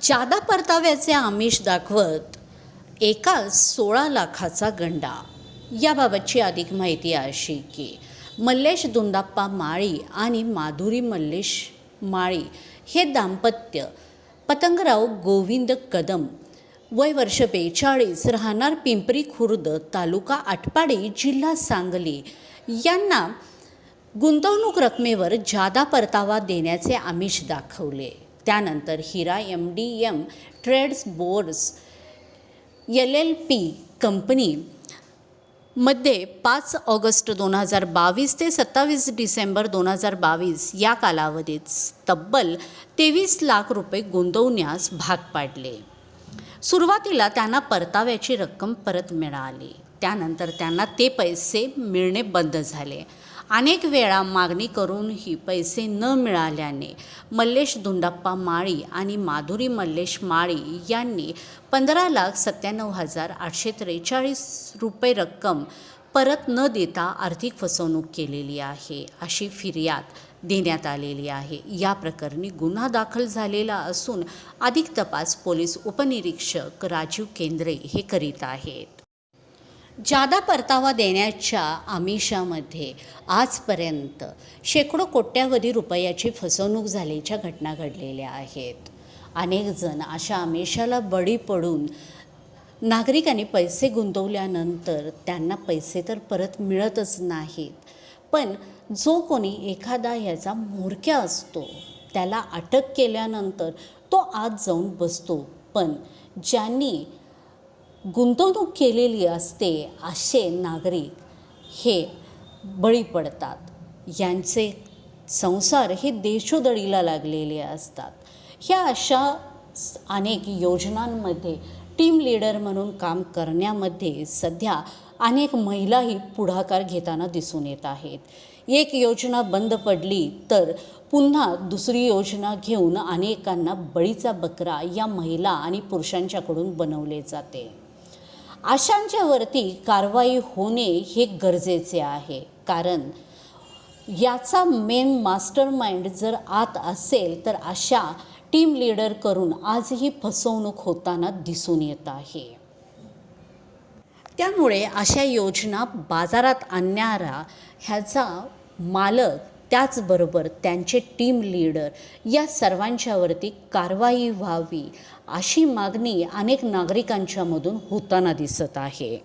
जादा परताव्याचे आमिष दाखवत एकाच सोळा लाखाचा गंडा. याबाबतची अधिक माहिती अशी की मल्लेश दुंदाप्पा माळी आणि माधुरी मल्लेश माळी हे दाम्पत्य पतंगराव गोविंद कदम वय वर्ष बेचाळीस राहणार पिंपरी खुर्द तालुका आटपाडी जिल्हा सांगली. यांना गुंतवणूक रकमेवर जादा परतावा देण्याचे आमिष दाखवले. त्यानंतर Heera M D M trades boards L L P company मध्ये पाच ऑगस्ट दोन हजार बावीस ते सत्तावीस डिसेंबर दोन हजार बावीस या कालावधीत तब्बल तेवीस लाख रुपये गुंतवण्यास भाग पाडले. सुरुवातीला त्यांना परताव्याची रक्कम परत मिळाली. त्यानंतर त्यांना ते पैसे मिळणे बंद झाले. अनेक वेळा मागणी करूनही पैसे न मिळाल्याने मल्लेश धुंडाप्पा माळी आणि माधुरी मल्लेश माळी यांनी पंधरा लाख सत्त्याण्णव हजार आठशे त्रेचाळीस रुपये रक्कम परत न देता आर्थिक फसवणूक केलेली आहे अशी फिर्याद देण्यात आलेली आहे. या प्रकरणी गुन्हा दाखल झालेला असून अधिक तपास पोलीस उपनिरीक्षक राजीव केंद्रे हे करीत आहेत. जादा परतावा देण्याच्या आमिषामध्ये आजपर्यंत शेकडो कोट्यावधी रुपयाची फसवणूक झाल्याच्या घटना घडलेल्या आहेत. अनेकजण अशा आमिषाला बळी पडून नागरिकांनी पैसे गुंतवल्यानंतर त्यांना पैसे तर परत मिळतच नाहीत. पण जो कोणी एखादा ह्याचा म्होरक्या असतो त्याला अटक केल्यानंतर तो आत जाऊन बसतो. पण ज्यांनी गुंतवणूक केलेली असते असे नागरिक हे बळी पडतात. यांचे संसार हे देशोदडीला लागलेले असतात. ह्या अशा अनेक योजनांमध्ये टीम लीडर म्हणून काम करण्यामध्ये सध्या अनेक महिलाही पुढाकार घेताना दिसून येत आहेत. एक योजना बंद पडली तर पुन्हा दुसरी योजना घेऊन अनेकांना बळीचा बकरा या महिला आणि पुरुषांच्याकडून बनवले जाते. अशांच्यावरती कारवाई होणे हे गरजेचे आहे. कारण याचा मेन मास्टर माइंड जर आत असेल तर अशा टीम लीडर करून आजही फसवणूक होताना दिसून येत आहे. त्यामुळे अशा योजना बाजारात आणणारा ह्याचा मालक त्याचबरोबर त्यांचे टीम लीडर या सर्वांच्यावरती कारवाई व्हावी अशी मागणी अनेक नागरिकांच्यामधून होताना दिसत आहे.